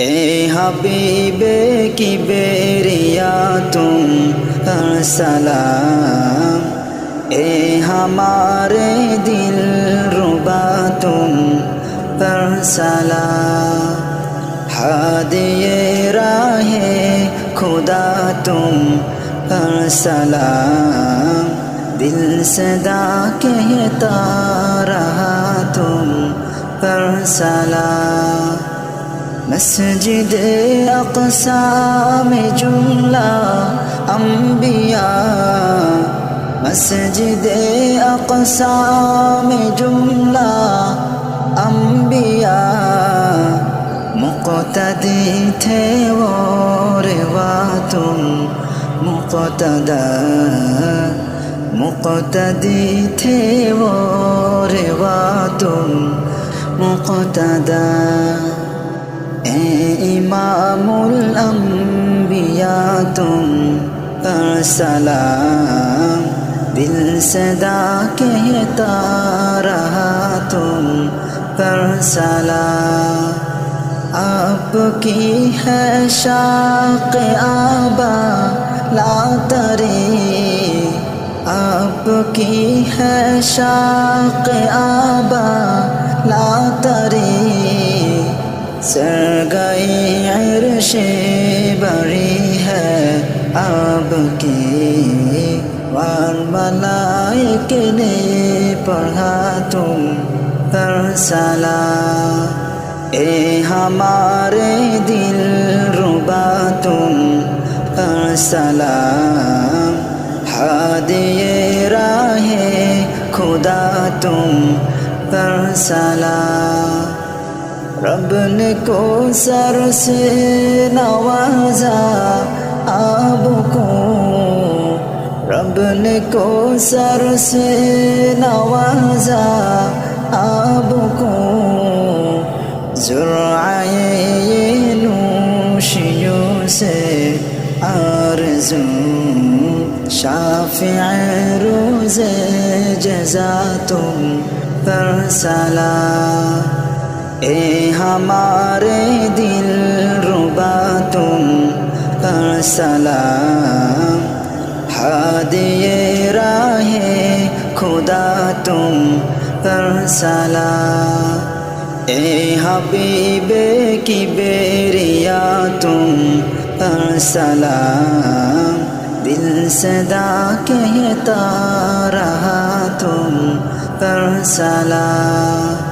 ए हबीब की बेरिया तुम हर सलाम। ए हमारे दिल रुबा तुम पर सलाम। हादिए राहे खुदा तुम पर सलाम। दिल सदा कहता रहा तुम पर सलाम। মসজিদ অকসামে জুমলা অম্বিয়া মসজিদ অকসামে জুমলা অম্বিয়া মুকতদি থে ওরেবা তুম মুকতদা। মুকতদি থে ওরেবা তুম মুকতদা। اے امام الانبیاء تم پر سلام، دل صدا کہتا رہا، تم پر سلام۔ آپ کی ہے شاق آبا، لا تری آپ کی ہے شاق آبا، لا تری सर गई अरशे बड़ी है आपकी वार मलाइक ने पढ़ा तुम पर सला ए हमारे दिल रुबा तुम पर सलाम हादिए राहे खुदा तुम पर सलाम रब ने को सर से नवाजा आपको रब ने को सर से नवाजा आपको जुराए ये नूशियों से आरज़ू शाफ़ि रोज़े जज़ा तुम पर सला ए हमारे दिल रुबा तुम पर सलाम हादिए राहे खुदा तुम पर सलाम ए हबीबे की बेरिया तुम पर सलाम दिल सदा कहता रहा तुम पर सलाम